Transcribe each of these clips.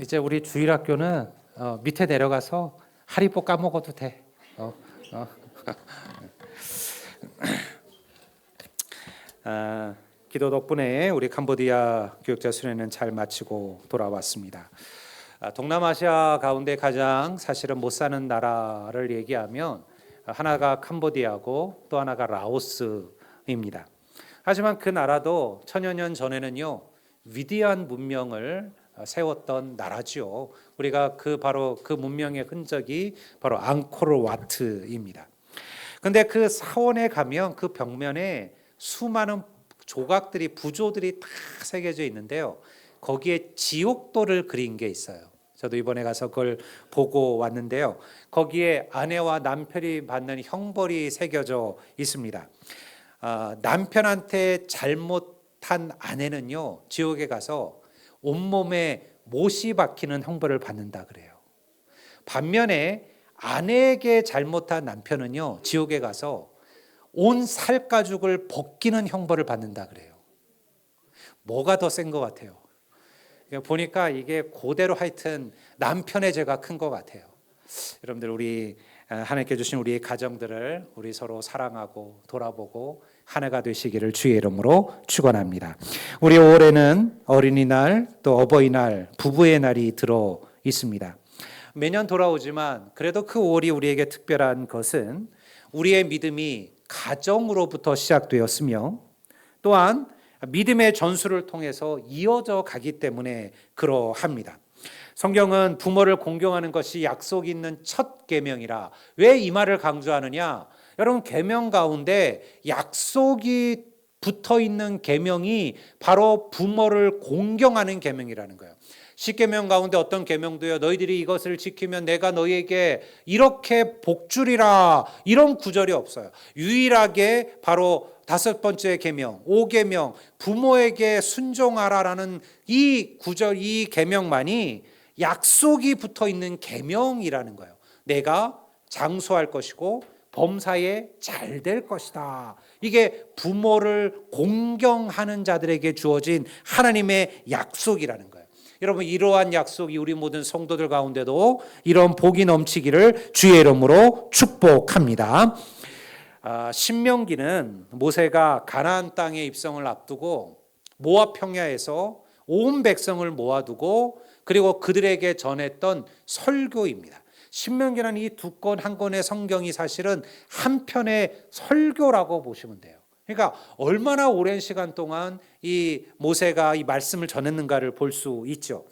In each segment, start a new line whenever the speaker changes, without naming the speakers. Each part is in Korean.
이제 우리 주일학교는 어, 밑에 내려가서 하리보 까먹어도 돼. 어, 어. 아, 기도 덕분에 우리 캄보디아 교육자 수련회는 잘 마치고 돌아왔습니다. 아, 동남아시아 가운데 가장 사실은 못 사는 나라를 얘기하면 하나가 캄보디아고 또 하나가 라오스입니다. 하지만 그 나라도 천여 년 전에는요 위대한 문명을 세웠던 나라지요. 우리가 그 바로 그 문명의 흔적이 바로 앙코르와트입니다. 근데 그 사원에 가면 그 벽면에 수많은 조각들이 부조들이 다 새겨져 있는데요. 거기에 지옥도를 그린 게 있어요. 저도 이번에 가서 그걸 보고 왔는데요. 거기에 아내와 남편이 받는 형벌이 새겨져 있습니다. 아, 남편한테 잘못한 아내는요 지옥에 가서 온몸에 못이 박히는 형벌을 받는다 그래요. 반면에 아내에게 잘못한 남편은요 지옥에 가서 온 살가죽을 벗기는 형벌을 받는다 그래요. 뭐가 더 센 것 같아요? 보니까 이게 고대로 하여튼 남편의 죄가 큰 것 같아요. 여러분들 우리 하나님께 주신 우리 가정들을 우리 서로 사랑하고 돌아보고 한 해가 되시기를 주의 이름으로 축원합니다. 우리 올해는 어린이날 또 어버이날 부부의 날이 들어 있습니다. 매년 돌아오지만 그래도 그 5월이 우리에게 특별한 것은 우리의 믿음이 가정으로부터 시작되었으며 또한 믿음의 전수를 통해서 이어져 가기 때문에 그러합니다. 성경은 부모를 공경하는 것이 약속 있는 첫 계명이라 왜 이 말을 강조하느냐? 여러분 계명 가운데 약속이 붙어 있는 계명이 바로 부모를 공경하는 계명이라는 거예요. 십계명 가운데 어떤 계명도요. 너희들이 이것을 지키면 내가 너희에게 이렇게 복주리라 이런 구절이 없어요. 유일하게 바로 다섯 번째 계명, 오계명, 부모에게 순종하라라는 이 구절 이 계명만이 약속이 붙어 있는 계명이라는 거예요. 내가 장수할 것이고 범사에 잘 될 것이다. 이게 부모를 공경하는 자들에게 주어진 하나님의 약속이라는 거예요. 여러분 이러한 약속이 우리 모든 성도들 가운데도 이런 복이 넘치기를 주의 이름으로 축복합니다. 아, 신명기는 모세가 가나안 땅에 입성을 앞두고 모압 평야에서 온 백성을 모아두고 그리고 그들에게 전했던 설교입니다. 신명기라는 이 두 권 한 권의 성경이 사실은 한 편의 설교라고 보시면 돼요. 그러니까 얼마나 오랜 시간 동안 이 모세가 이 말씀을 전했는가를 볼 수 있죠.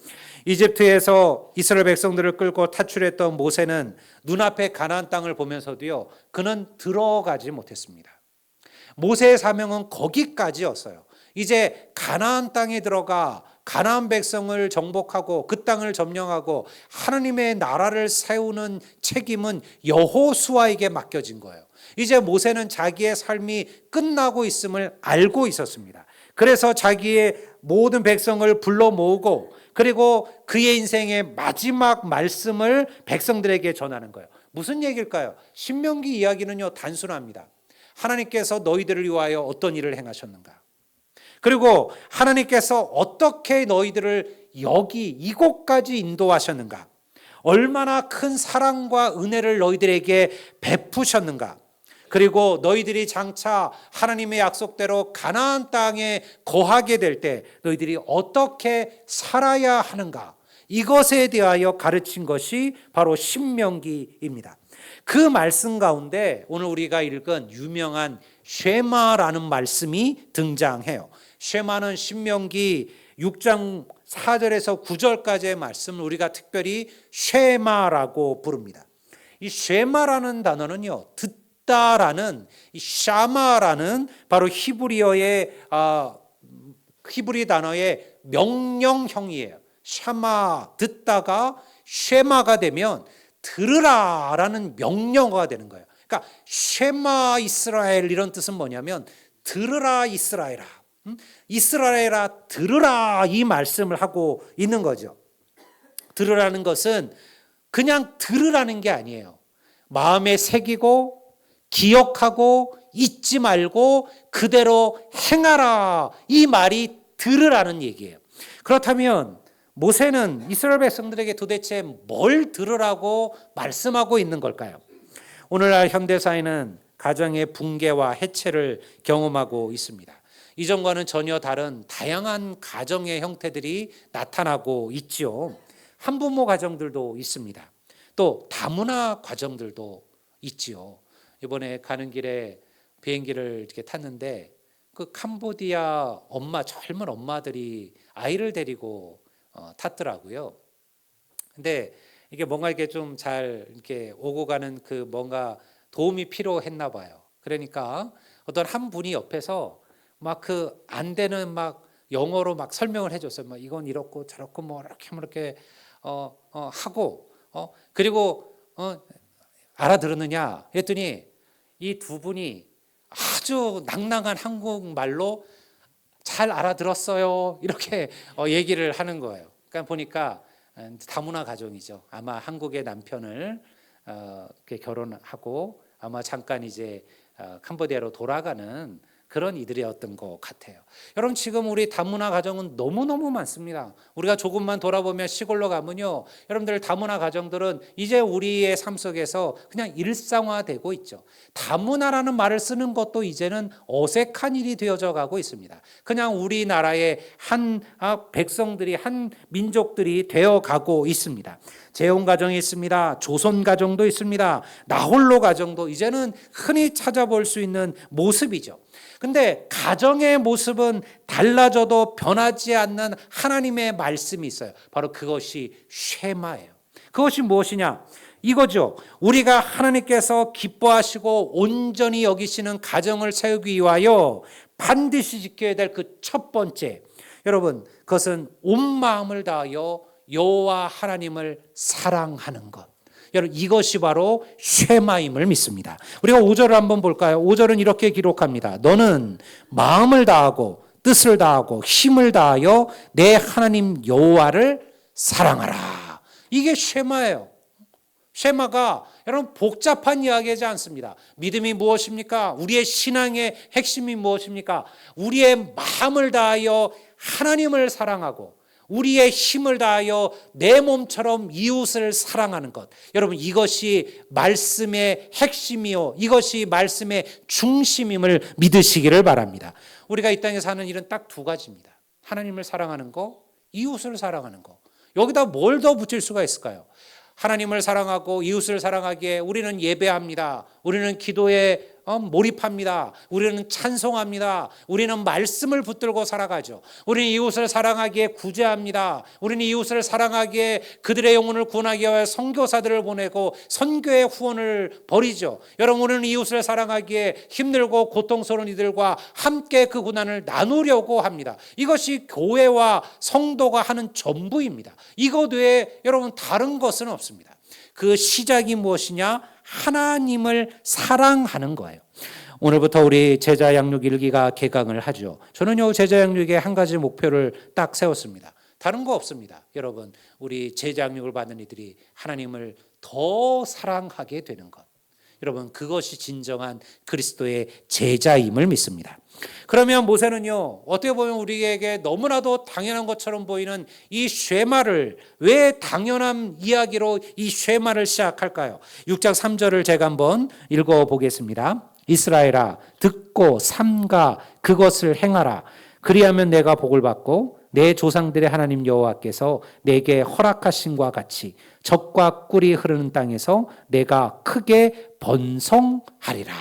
이집트에서 이스라엘 백성들을 끌고 탈출했던 모세는 눈앞에 가나안 땅을 보면서도요. 그는 들어가지 못했습니다. 모세의 사명은 거기까지였어요. 이제 가나안 땅에 들어가 가나안 백성을 정복하고 그 땅을 점령하고 하나님의 나라를 세우는 책임은 여호수아에게 맡겨진 거예요. 이제 모세는 자기의 삶이 끝나고 있음을 알고 있었습니다. 그래서 자기의 모든 백성을 불러 모으고 그리고 그의 인생의 마지막 말씀을 백성들에게 전하는 거예요. 무슨 얘기일까요? 신명기 이야기는요, 단순합니다. 하나님께서 너희들을 위하여 어떤 일을 행하셨는가? 그리고 하나님께서 어떻게 너희들을 여기 이곳까지 인도하셨는가? 얼마나 큰 사랑과 은혜를 너희들에게 베푸셨는가? 그리고 너희들이 장차 하나님의 약속대로 가나안 땅에 거하게 될 때 너희들이 어떻게 살아야 하는가? 이것에 대하여 가르친 것이 바로 신명기입니다. 그 말씀 가운데 오늘 우리가 읽은 유명한 쉐마라는 말씀이 등장해요. 쉐마는 신명기 6장 4절에서 9절까지의 말씀을 우리가 특별히 쉐마라고 부릅니다. 이 쉐마라는 단어는요, 듣다라는 이 샤마라는 바로 히브리어의 아, 히브리 단어의 명령형이에요. 샤마 듣다가 쉐마가 되면 들으라라는 명령어가 되는 거예요. 그러니까 쉐마 이스라엘 이런 뜻은 뭐냐면 들으라 이스라엘아. 이스라엘아 들으라 이 말씀을 하고 있는 거죠. 들으라는 것은 그냥 들으라는 게 아니에요. 마음에 새기고 기억하고 잊지 말고 그대로 행하라 이 말이 들으라는 얘기예요. 그렇다면 모세는 이스라엘 백성들에게 도대체 뭘 들으라고 말씀하고 있는 걸까요? 오늘날 현대 사회는 가정의 붕괴와 해체를 경험하고 있습니다. 이전과는 전혀 다른 다양한 가정의 형태들이 나타나고 있죠. 한부모 가정들도 있습니다. 또 다문화 가정들도 있지요. 이번에 가는 길에 비행기를 이렇게 tas는데 그 캄보디아 엄마 젊은 엄마들이 아이를 데리고 어, 탔더라고요. 근데 이게 뭔가 이게 좀 잘 이렇게 오고 가는 그 뭔가 도움이 필요했나 봐요. 그러니까 어떤 한 분이 옆에서 막 그 안 되는 막 영어로 막 설명을 해줬어요. 막 이건 이렇고 저렇고 뭐 이렇게 뭐 이렇게 어, 어 하고 어 그리고 어 알아들었느냐 했더니 이 두 분이 아주 낭낭한 한국말로 잘 알아들었어요. 이렇게 어, 얘기를 하는 거예요. 그러니까 보니까 음, 다문화 가정이죠. 아마 한국의 남편을 어, 결혼하고 아마 잠깐 이제 어, 캄보디아로 돌아가는 그런 이들이었던 것 같아요. 여러분 지금 우리 다문화 가정은 너무 너무 많습니다. 우리가 조금만 돌아보면 시골로 가면요, 여러분들 다문화 가정들은 이제 우리의 삶 속에서 그냥 일상화되고 있죠. 다문화라는 말을 쓰는 것도 이제는 어색한 일이 되어져 가고 있습니다. 그냥 우리나라의 한 아, 백성들이 한 민족들이 되어 가고 있습니다. 재혼 가정이 있습니다. 조선 가정도 있습니다. 나홀로 가정도 이제는 흔히 찾아볼 수 있는 모습이죠. 근데 가정의 모습은 달라져도 변하지 않는 하나님의 말씀이 있어요. 바로 그것이 쉐마예요. 그것이 무엇이냐? 이거죠. 우리가 하나님께서 기뻐하시고 온전히 여기시는 가정을 세우기 위하여 반드시 지켜야 될 그 첫 번째. 여러분, 그것은 온 마음을 다하여 여호와 하나님을 사랑하는 것. 여러분 이것이 바로 쉐마임을 믿습니다. 우리가 5절을 한번 볼까요? 5절은 이렇게 기록합니다. 너는 마음을 다하고 뜻을 다하고 힘을 다하여 내 하나님 여호와를 사랑하라. 이게 쉐마예요. 쉐마가 여러분 복잡한 이야기하지 않습니다. 믿음이 무엇입니까? 우리의 신앙의 핵심이 무엇입니까? 우리의 마음을 다하여 하나님을 사랑하고 우리의 힘을 다하여 내 몸처럼 이웃을 사랑하는 것. 여러분 이것이 말씀의 핵심이요. 이것이 말씀의 중심임을 믿으시기를 바랍니다. 우리가 이 땅에 사는 일은 딱 두 가지입니다. 하나님을 사랑하는 거, 이웃을 사랑하는 거. 여기다 뭘 더 붙일 수가 있을까요? 하나님을 사랑하고 이웃을 사랑하기에 우리는 예배합니다. 우리는 기도에 어, 몰입합니다. 우리는 찬송합니다. 우리는 말씀을 붙들고 살아가죠. 우리는 이웃을 사랑하기에 구제합니다. 우리는 이웃을 사랑하기에 그들의 영혼을 구원하기 위해 선교사들을 보내고 선교의 후원을 벌이죠. 여러분 우리는 이웃을 사랑하기에 힘들고 고통스러운 이들과 함께 그 고난을 나누려고 합니다. 이것이 교회와 성도가 하는 전부입니다. 이것 외에 여러분 다른 것은 없습니다. 그 시작이 무엇이냐? 하나님을 사랑하는 거예요. 오늘부터 우리 제자 양육 일기가 개강을 하죠. 저는요 제자 양육의 한 가지 목표를 딱 세웠습니다. 다른 거 없습니다. 여러분 우리 제자 양육을 받는 이들이 하나님을 더 사랑하게 되는 것. 여러분 그것이 진정한 그리스도의 제자임을 믿습니다. 그러면 모세는요 어떻게 보면 우리에게 너무나도 당연한 것처럼 보이는 이 쉐마를 왜 당연한 이야기로 이 쉐마를 시작할까요? 6장 3절을 제가 한번 읽어 보겠습니다. 이스라엘아 듣고 삼가 그것을 행하라 그리하면 내가 복을 받고 내 조상들의 하나님 여호와께서 내게 허락하신 과 같이 적과 꿀이 흐르는 땅에서 내가 크게 번성하리라.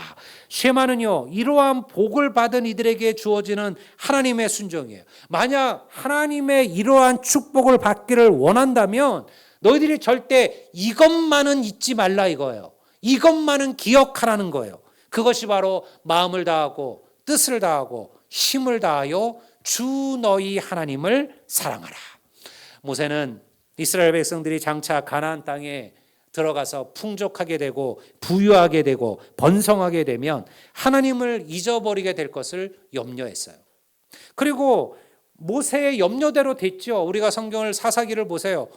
쉐마는요, 이러한 복을 받은 이들에게 주어지는 하나님의 순종이에요. 만약 하나님의 이러한 축복을 받기를 원한다면 너희들이 절대 이것만은 잊지 말라 이거예요. 이것만은 기억하라는 거예요. 그것이 바로 마음을 다하고 뜻을 다하고 힘을 다하여 주 너희 하나님을 사랑하라. 모세는 이스라엘 백성들이 장차 가나안 땅에 들어가서 풍족하게 되고 부유하게 되고 번성하게 되면 하나님을 잊어버리게 될 것을 염려했어요. 그리고 모세의 염려대로 됐죠. 우리가 성경을 사사기를 보세요.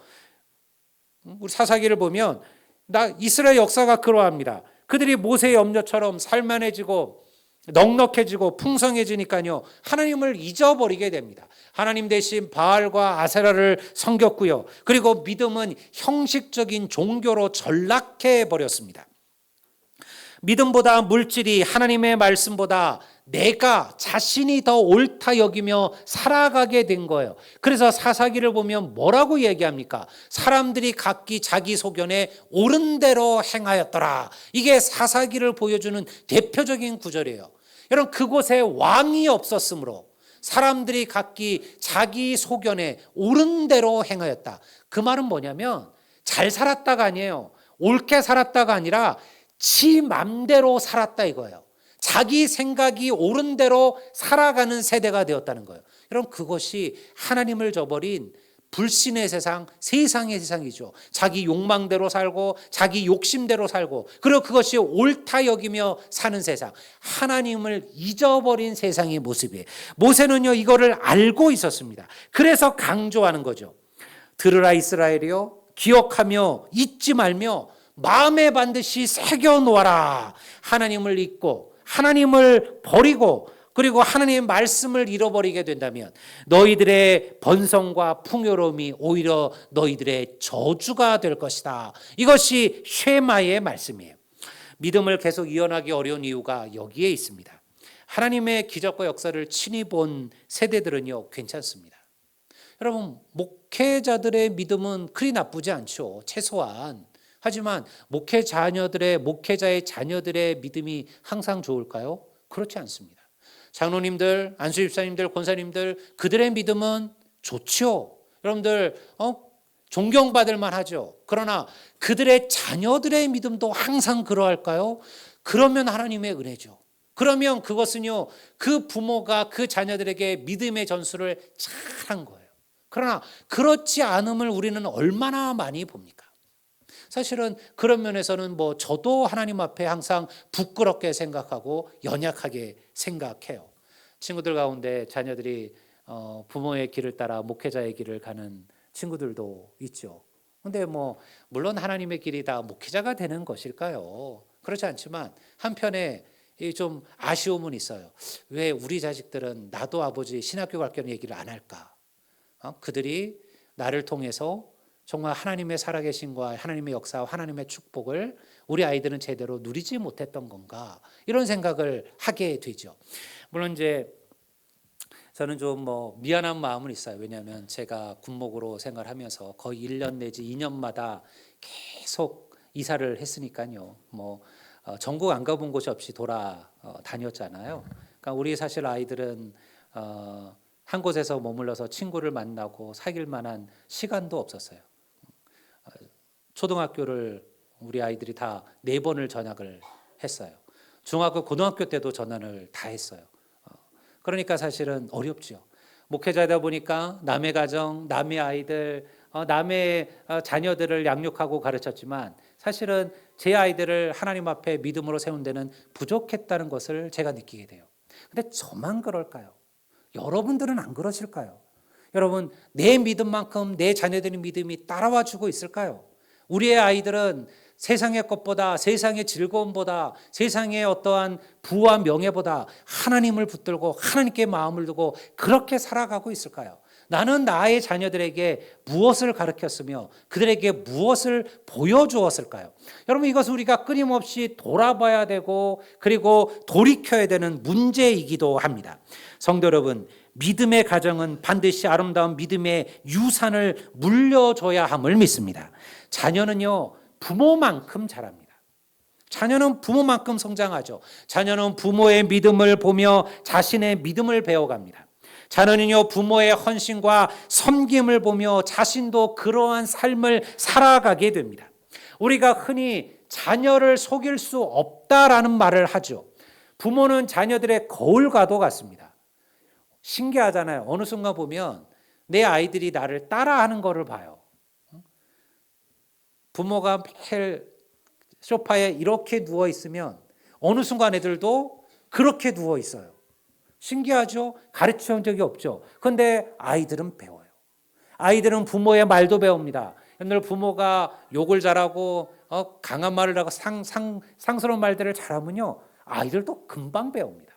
우리 사사기를 보면 나 이스라엘 역사가 그러합니다. 그들이 모세의 염려처럼 살만해지고 넉넉해지고 풍성해지니까요. 하나님을 잊어버리게 됩니다. 하나님 대신 바알과 아세라를 섬겼고요. 그리고 믿음은 형식적인 종교로 전락해 버렸습니다. 믿음보다 물질이 하나님의 말씀보다 내가 자신이 더 옳다 여기며 살아가게 된 거예요. 그래서 사사기를 보면 뭐라고 얘기합니까? 사람들이 각기 자기 소견에 옳은 대로 행하였더라. 이게 사사기를 보여주는 대표적인 구절이에요. 여러분 그곳에 왕이 없었으므로 사람들이 각기 자기 소견에 옳은 대로 행하였다. 그 말은 뭐냐면 잘 살았다가 아니에요. 옳게 살았다가 아니라 지 맘대로 살았다 이거예요. 자기 생각이 옳은 대로 살아가는 세대가 되었다는 거예요. 여러분 그것이 하나님을 저버린 불신의 세상, 세상의 세상이죠. 자기 욕망대로 살고 자기 욕심대로 살고 그리고 그것이 옳다 여기며 사는 세상. 하나님을 잊어버린 세상의 모습이에요. 모세는요 이거를 알고 있었습니다. 그래서 강조하는 거죠. 들으라 이스라엘이요 기억하며 잊지 말며 마음에 반드시 새겨 놓아라. 하나님을 잊고 하나님을 버리고 그리고 하나님의 말씀을 잃어버리게 된다면 너희들의 번성과 풍요로움이 오히려 너희들의 저주가 될 것이다. 이것이 쉐마의 말씀이에요. 믿음을 계속 이어나기 어려운 이유가 여기에 있습니다. 하나님의 기적과 역사를 친히 본 세대들은요, 괜찮습니다. 여러분, 목회자들의 믿음은 그리 나쁘지 않죠. 최소한. 하지만 목회 자녀들의 목회자의 자녀들의 믿음이 항상 좋을까요? 그렇지 않습니다. 장로님들, 안수집사님들, 권사님들 그들의 믿음은 좋죠. 여러분들 어? 존경받을 만하죠. 그러나 그들의 자녀들의 믿음도 항상 그러할까요? 그러면 하나님의 은혜죠. 그러면 그것은요 그 부모가 그 자녀들에게 믿음의 전수를 잘 한 거예요. 그러나 그렇지 않음을 우리는 얼마나 많이 봅니까? 사실은 그런 면에서는 뭐 저도 하나님 앞에 항상 부끄럽게 생각하고 연약하게 생각해요. 친구들 가운데 자녀들이 어, 부모의 길을 따라 목회자의 길을 가는 친구들도 있죠. 근데 뭐 물론 하나님의 길이 다 목회자가 되는 것일까요? 그렇지 않지만 한편에 좀 아쉬움은 있어요. 왜 우리 자식들은 나도 아버지 신학교 갈 겸 얘기를 안 할까? 어? 그들이 나를 통해서 정말 하나님의 살아계신과 하나님의 역사와 하나님의 축복을 우리 아이들은 제대로 누리지 못했던 건가 이런 생각을 하게 되죠. 물론 이제 저는 좀 뭐 미안한 마음은 있어요. 왜냐하면 제가 군목으로 생활하면서 거의 1년 내지 2년마다 계속 이사를 했으니까요. 뭐 어, 전국 안 가본 곳이 없이 돌아 어, 다녔잖아요. 그러니까 우리 사실 아이들은 어, 한 곳에서 머물러서 친구를 만나고 사귈 만한 시간도 없었어요. 초등학교를 우리 아이들이 다 네 번을 전학을 했어요. 중학교, 고등학교 때도 전환을 다 했어요. 어, 그러니까 사실은 어렵죠. 목회자다 보니까 남의 가정, 남의 아이들, 어, 남의 어, 자녀들을 양육하고 가르쳤지만 사실은 제 아이들을 하나님 앞에 믿음으로 세운 데는 부족했다는 것을 제가 느끼게 돼요. 근데 저만 그럴까요? 여러분들은 안 그러실까요? 여러분, 내 믿음만큼 내 자녀들의 믿음이 따라와 주고 있을까요? 우리의 아이들은 세상의 것보다 세상의 즐거움보다 세상의 어떠한 부와 명예보다 하나님을 붙들고 하나님께 마음을 두고 그렇게 살아가고 있을까요? 나는 나의 자녀들에게 무엇을 가르쳤으며 그들에게 무엇을 보여주었을까요? 여러분 이것은 우리가 끊임없이 돌아봐야 되고 그리고 돌이켜야 되는 문제이기도 합니다. 성도 여러분, 믿음의 가정은 반드시 아름다운 믿음의 유산을 물려줘야 함을 믿습니다. 자녀는요, 부모만큼 자랍니다. 자녀는 부모만큼 성장하죠. 자녀는 부모의 믿음을 보며 자신의 믿음을 배워갑니다. 자녀는요, 부모의 헌신과 섬김을 보며 자신도 그러한 삶을 살아가게 됩니다. 우리가 흔히 자녀를 속일 수 없다라는 말을 하죠. 부모는 자녀들의 거울과도 같습니다. 신기하잖아요. 어느 순간 보면 내 아이들이 나를 따라하는 것을 봐요. 부모가 매일 소파에 이렇게 누워 있으면 어느 순간 애들도 그렇게 누워 있어요. 신기하죠? 가르쳐 본 적이 없죠. 근데 아이들은 배워요. 아이들은 부모의 말도 배웁니다. 옛날 부모가 욕을 잘하고 어, 강한 말을 하고 상, 상, 상스러운 말들을 잘하면요. 아이들도 금방 배웁니다.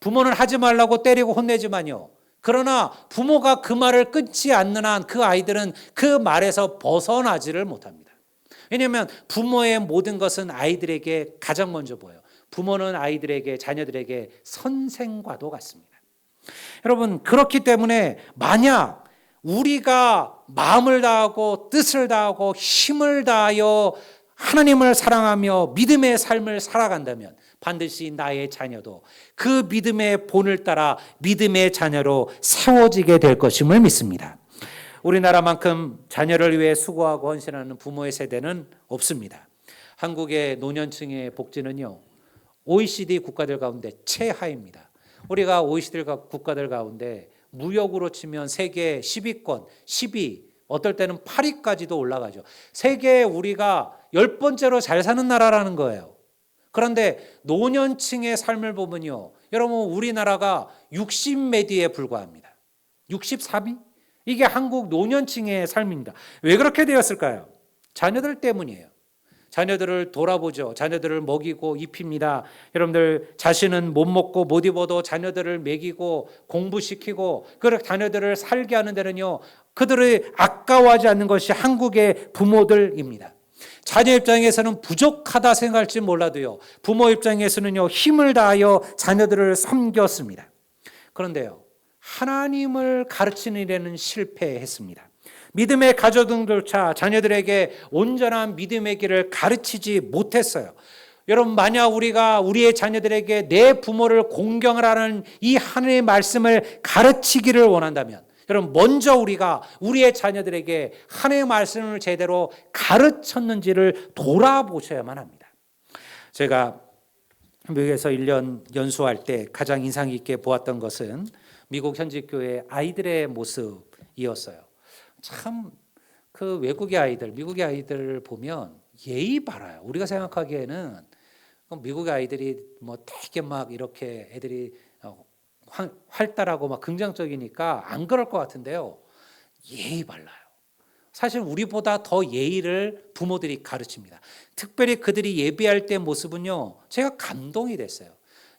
부모는 하지 말라고 때리고 혼내지만요. 그러나 부모가 그 말을 끊지 않는 한 그 아이들은 그 말에서 벗어나지를 못합니다. 왜냐하면 부모의 모든 것은 아이들에게 가장 먼저 보여요. 부모는 아이들에게 자녀들에게 선생과도 같습니다. 여러분 그렇기 때문에 만약 우리가 마음을 다하고 뜻을 다하고 힘을 다하여 하나님을 사랑하며 믿음의 삶을 살아간다면 반드시 나의 자녀도 그 믿음의 본을 따라 믿음의 자녀로 세워지게 될 것임을 믿습니다. 우리나라만큼 자녀를 위해 수고하고 헌신하는 부모의 세대는 없습니다. 한국의 노년층의 복지는요, OECD 국가들 가운데 최하입니다. 우리가 OECD 국가들 가운데 무역으로 치면 세계 10위권, 10위, 어떨 때는 8위까지도 올라가죠. 세계에 우리가 열 번째로 잘 사는 나라라는 거예요. 그런데 노년층의 삶을 보면요. 여러분, 우리나라가 60몇 위에 불과합니다. 63위? 이게 한국 노년층의 삶입니다. 왜 그렇게 되었을까요? 자녀들 때문이에요. 자녀들을 돌아보죠. 자녀들을 먹이고 입힙니다. 여러분들 자신은 못 먹고 못 입어도 자녀들을 먹이고 공부시키고 그 자녀들을 살게 하는 데는요. 그들을 아까워하지 않는 것이 한국의 부모들입니다. 자녀 입장에서는 부족하다 생각할지 몰라도요. 부모 입장에서는요. 힘을 다하여 자녀들을 섬겼습니다. 그런데요. 하나님을 가르치는 일에는 실패했습니다. 믿음의 가족들조차 자녀들에게 온전한 믿음의 길을 가르치지 못했어요. 여러분, 만약 우리가 우리의 자녀들에게 내 부모를 공경하라는 이 하나님의 말씀을 가르치기를 원한다면, 여러분, 먼저 우리가 우리의 자녀들에게 하나님의 말씀을 제대로 가르쳤는지를 돌아보셔야만 합니다. 제가 미국에서 1년 연수할 때 가장 인상 깊게 보았던 것은 미국 현지 교회 아이들의 모습이었어요. 참 그 외국의 아이들, 미국의 아이들을 보면 예의 바라요. 우리가 생각하기에는 미국의 아이들이 뭐 되게 막 이렇게 애들이 어, 활달하고 막 긍정적이니까 안 그럴 것 같은데요. 예의 발라요. 사실 우리보다 더 예의를 부모들이 가르칩니다. 특별히 그들이 예배할 때 모습은요, 제가 감동이 됐어요.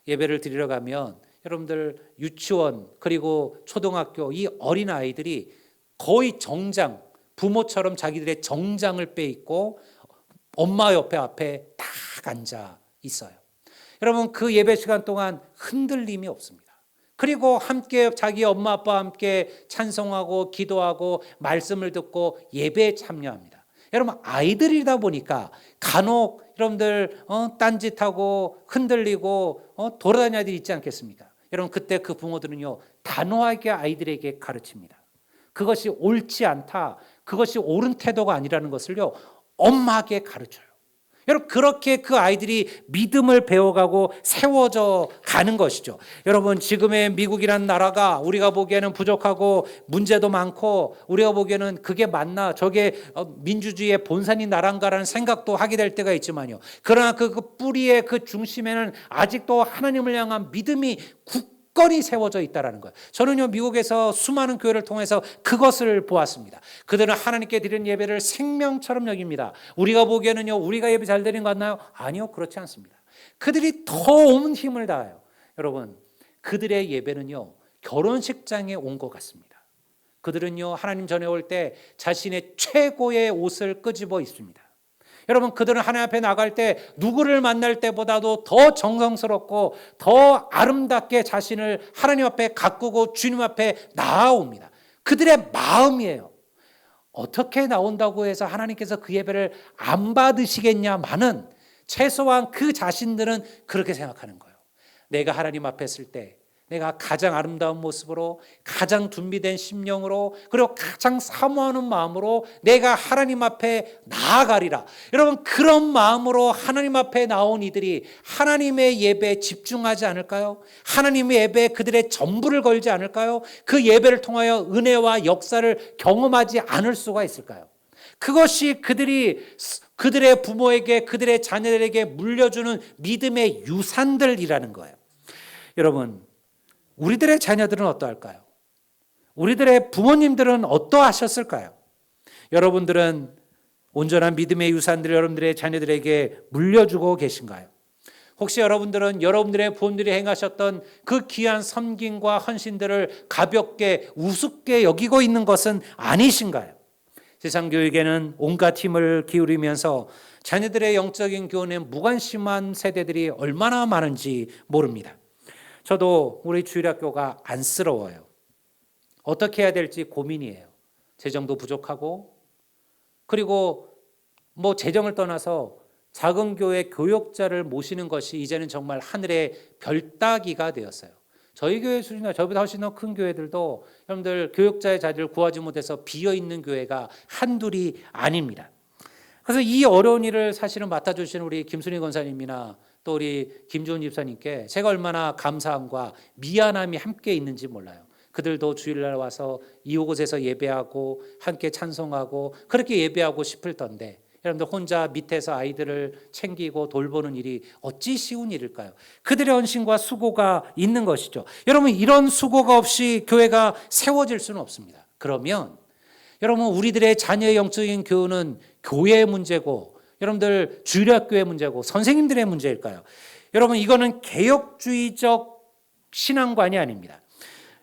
예배를 드리러 가면 여러분들 유치원 그리고 초등학교 이 어린 아이들이 거의 정장 부모처럼 자기들의 정장을 빼입고 엄마 옆에 앞에 딱 앉아 있어요. 여러분 그 예배 시간 동안 흔들림이 없습니다. 그리고 함께 자기 엄마 아빠와 함께 찬송하고 기도하고 말씀을 듣고 예배에 참여합니다. 여러분 아이들이다 보니까 간혹 여러분들 어, 딴짓하고 흔들리고 어, 돌아다녀야 있지 않겠습니까? 여러분 그때 그 부모들은요 단호하게 아이들에게 가르칩니다. 그것이 옳지 않다. 그것이 옳은 태도가 아니라는 것을요 엄하게 가르쳐요. 여러분 그렇게 그 아이들이 믿음을 배워가고 세워져 가는 것이죠. 여러분 지금의 미국이라는 나라가 우리가 보기에는 부족하고 문제도 많고 우리가 보기에는 그게 맞나 저게 어, 민주주의의 본산이 나란가라는 생각도 하게 될 때가 있지만요. 그러나 그, 그 뿌리의 그 중심에는 아직도 하나님을 향한 믿음이 굳 굳건히 세워져 있다라는 거예요. 저는요 미국에서 수많은 교회를 통해서 그것을 보았습니다. 그들은 하나님께 드리는 예배를 생명처럼 여깁니다. 우리가 보기에는요 우리가 예배 잘 드리는 것 같나요? 아니요 그렇지 않습니다. 그들이 더 온 힘을 다해요. 여러분 그들의 예배는요 결혼식장에 온 것 같습니다. 그들은요 하나님 전에 올 때 자신의 최고의 옷을 끄집어 입습니다. 여러분 그들은 하나님 앞에 나갈 때 누구를 만날 때보다도 더 정성스럽고 더 아름답게 자신을 하나님 앞에 가꾸고 주님 앞에 나아옵니다. 그들의 마음이에요. 어떻게 나온다고 해서 하나님께서 그 예배를 안 받으시겠냐마는 최소한 그 자신들은 그렇게 생각하는 거예요. 내가 하나님 앞에 있을 때 내가 가장 아름다운 모습으로 가장 준비된 심령으로 그리고 가장 사모하는 마음으로 내가 하나님 앞에 나아가리라. 여러분 그런 마음으로 하나님 앞에 나온 이들이 하나님의 예배에 집중하지 않을까요? 하나님의 예배에 그들의 전부를 걸지 않을까요? 그 예배를 통하여 은혜와 역사를 경험하지 않을 수가 있을까요? 그것이 그들이 그들의 부모에게 그들의 자녀들에게 물려주는 믿음의 유산들이라는 거예요. 여러분 우리들의 자녀들은 어떠할까요? 우리들의 부모님들은 어떠하셨을까요? 여러분들은 온전한 믿음의 유산들을 여러분들의 자녀들에게 물려주고 계신가요? 혹시 여러분들은 여러분들의 부모들이 행하셨던 그 귀한 섬김과 헌신들을 가볍게 우습게 여기고 있는 것은 아니신가요? 세상 교육에는 온갖 힘을 기울이면서 자녀들의 영적인 교훈에 무관심한 세대들이 얼마나 많은지 모릅니다. 저도 우리 주일학교가 안쓰러워요. 어떻게 해야 될지 고민이에요. 재정도 부족하고 그리고 뭐 재정을 떠나서 작은 교회 교역자를 모시는 것이 이제는 정말 하늘의 별따기가 되었어요. 저희 교회 수준이나 저보다 훨씬 더 큰 교회들도 여러분들 교역자의 자리를 구하지 못해서 비어 있는 교회가 한둘이 아닙니다. 그래서 이 어려운 일을 사실은 맡아주시는 우리 김순희 권사님이나 또 우리 김주은 집사님께 제가 얼마나 감사함과 미안함이 함께 있는지 몰라요. 그들도 주일날 와서 이곳에서 예배하고 함께 찬송하고 그렇게 예배하고 싶을 텐데 여러분들 혼자 밑에서 아이들을 챙기고 돌보는 일이 어찌 쉬운 일일까요? 그들의 헌신과 수고가 있는 것이죠. 여러분 이런 수고가 없이 교회가 세워질 수는 없습니다. 그러면 여러분 우리들의 자녀의 영적인 교훈은 교회의 문제고 여러분들 주일학교의 문제고 선생님들의 문제일까요? 여러분 이거는 개혁주의적 신앙관이 아닙니다.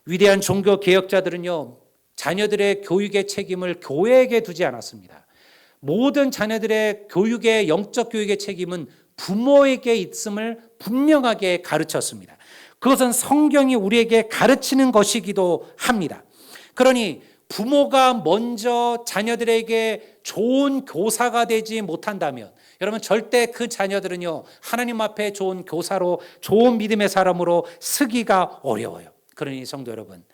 위대한 종교 개혁자들은요 자녀들의 교육의 책임을 교회에게 두지 않았습니다. 모든 자녀들의 교육의 영적 교육의 책임은 부모에게 있음을 분명하게 가르쳤습니다. 그것은 성경이 우리에게 가르치는 것이기도 합니다. 그러니 부모가 먼저 자녀들에게 좋은 교사가 되지 못한다면 여러분 절대 그 자녀들은요 하나님 앞에 좋은 교사로 좋은 믿음의 사람으로 쓰기가 어려워요. 그러니 성도 여러분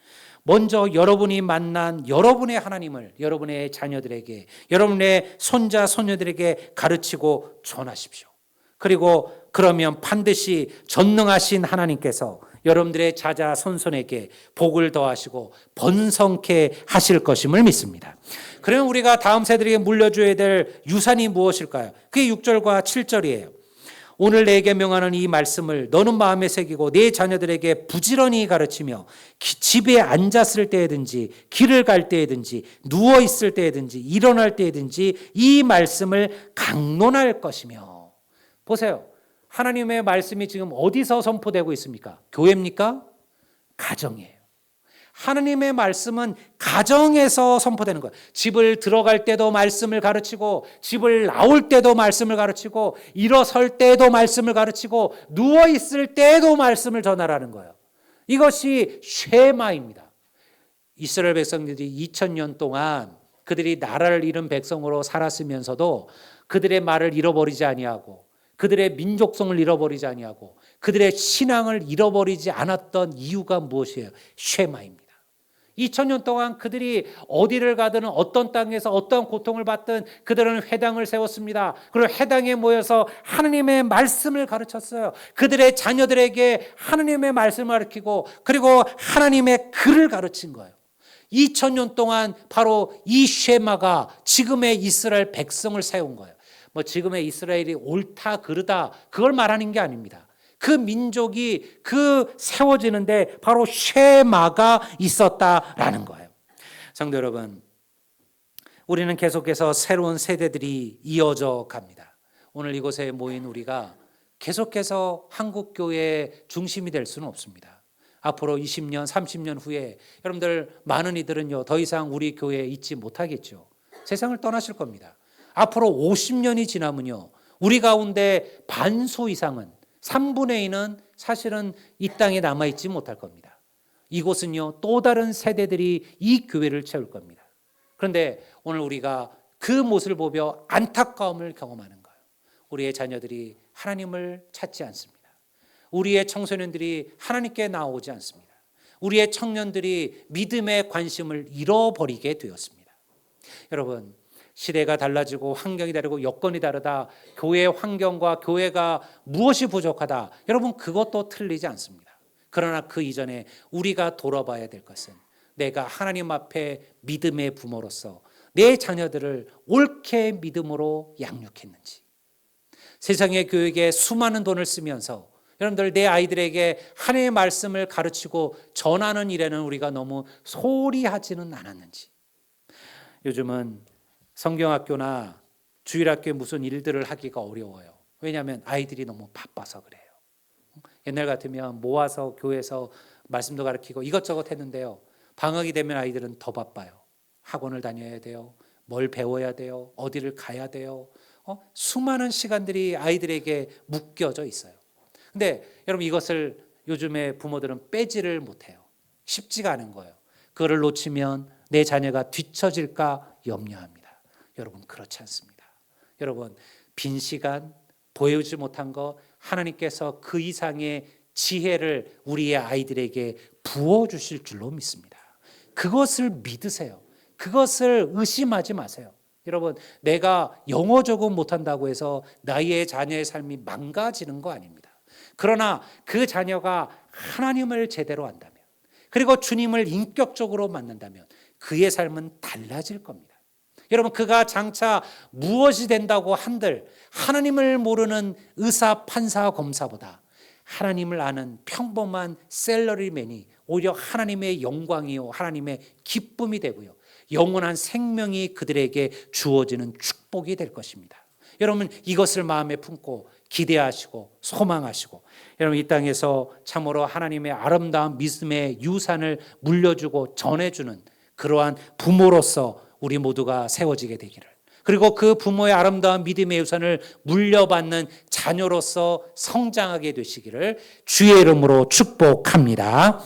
먼저 여러분이 만난 여러분의 하나님을 여러분의 자녀들에게 여러분의 손자 손녀들에게 가르치고 전하십시오. 그리고 그러면 반드시 전능하신 하나님께서 여러분들의 자자 손손에게 복을 더하시고 번성케 하실 것임을 믿습니다. 그러면 우리가 다음 세대에게 물려줘야 될 유산이 무엇일까요? 그게 6절과 7절이에요. 오늘 내게 명하는 이 말씀을 너는 마음에 새기고 내 자녀들에게 부지런히 가르치며 집에 앉았을 때든지 길을 갈 때든지 누워 있을 때든지 일어날 때든지 이 말씀을 강론할 것이며 보세요. 하나님의 말씀이 지금 어디서 선포되고 있습니까? 교회입니까? 가정이에요. 하나님의 말씀은 가정에서 선포되는 거예요. 집을 들어갈 때도 말씀을 가르치고, 집을 나올 때도 말씀을 가르치고, 일어설 때도 말씀을 가르치고, 누워 있을 때도 말씀을 전하라는 거예요. 이것이 쉐마입니다. 이스라엘 백성들이 2000년 동안 그들이 나라를 잃은 백성으로 살았으면서도 그들의 말을 잃어버리지 아니하고 그들의 민족성을 잃어버리지 아니하고 그들의 신앙을 잃어버리지 않았던 이유가 무엇이에요? 쉐마입니다. 2000년 동안 그들이 어디를 가든 어떤 땅에서 어떤 고통을 받든 그들은 회당을 세웠습니다. 그리고 회당에 모여서 하나님의 말씀을 가르쳤어요. 그들의 자녀들에게 하나님의 말씀을 가르치고 그리고 하나님의 글을 가르친 거예요. 2000년 동안 바로 이 쉐마가 지금의 이스라엘 백성을 세운 거예요. 뭐 지금의 이스라엘이 옳다 그르다 그걸 말하는 게 아닙니다. 그 민족이 그 세워지는데 바로 쉐마가 있었다라는 거예요. 성도 여러분, 우리는 계속해서 새로운 세대들이 이어져 갑니다. 오늘 이곳에 모인 우리가 계속해서 한국 교회의 중심이 될 수는 없습니다. 앞으로 20년, 30년 후에 여러분들 많은 이들은요 더 이상 우리 교회에 있지 못하겠죠. 세상을 떠나실 겁니다. 앞으로 50년이 지나면요 우리 가운데 반소 이상은 3분의 2는 사실은 이 땅에 남아있지 못할 겁니다. 이곳은요, 또 다른 세대들이 이 교회를 채울 겁니다. 그런데 오늘 우리가 그 모습을 보며 안타까움을 경험하는 거예요. 우리의 자녀들이 하나님을 찾지 않습니다. 우리의 청소년들이 하나님께 나오지 않습니다. 우리의 청년들이 믿음의 관심을 잃어버리게 되었습니다. 여러분, 시대가 달라지고 환경이 다르고 여건이 다르다. 교회 환경과 교회가 무엇이 부족하다. 여러분 그것도 틀리지 않습니다. 그러나 그 이전에 우리가 돌아봐야 될 것은 내가 하나님 앞에 믿음의 부모로서 내 자녀들을 옳게 믿음으로 양육했는지 세상의 교육에 수많은 돈을 쓰면서 여러분들 내 아이들에게 하나님의 말씀을 가르치고 전하는 일에는 우리가 너무 소홀히 하지는 않았는지 요즘은 성경학교나 주일학교에 무슨 일들을 하기가 어려워요. 왜냐하면 아이들이 너무 바빠서 그래요. 옛날 같으면 모아서 교회에서 말씀도 가르치고 이것저것 했는데요. 방학이 되면 아이들은 더 바빠요. 학원을 다녀야 돼요. 뭘 배워야 돼요. 어디를 가야 돼요. 어? 수많은 시간들이 아이들에게 묶여져 있어요. 근데 여러분 이것을 요즘에 부모들은 빼지를 못해요. 쉽지가 않은 거예요. 그거를 놓치면 내 자녀가 뒤처질까 염려합니다. 여러분 그렇지 않습니다. 여러분 빈 시간 보여주지 못한 거 하나님께서 그 이상의 지혜를 우리의 아이들에게 부어 주실 줄로 믿습니다. 그것을 믿으세요. 그것을 의심하지 마세요. 여러분, 내가 영어 조금 못한다고 해서 나의 자녀의 삶이 망가지는 거 아닙니다. 그러나 그 자녀가 하나님을 제대로 안다면, 그리고 주님을 인격적으로 만난다면 그의 삶은 달라질 겁니다. 여러분, 그가 장차 무엇이 된다고 한들 하나님을 모르는 의사, 판사, 검사보다 하나님을 아는 평범한 셀러리맨이 오히려 하나님의 영광이요, 하나님의 기쁨이 되고요. 영원한 생명이 그들에게 주어지는 축복이 될 것입니다. 여러분 이것을 마음에 품고 기대하시고 소망하시고 여러분 이 땅에서 참으로 하나님의 아름다운 믿음의 유산을 물려주고 전해주는 그러한 부모로서 우리 모두가 세워지게 되기를 그리고 그 부모의 아름다운 믿음의 유산을 물려받는 자녀로서 성장하게 되시기를 주의 이름으로 축복합니다.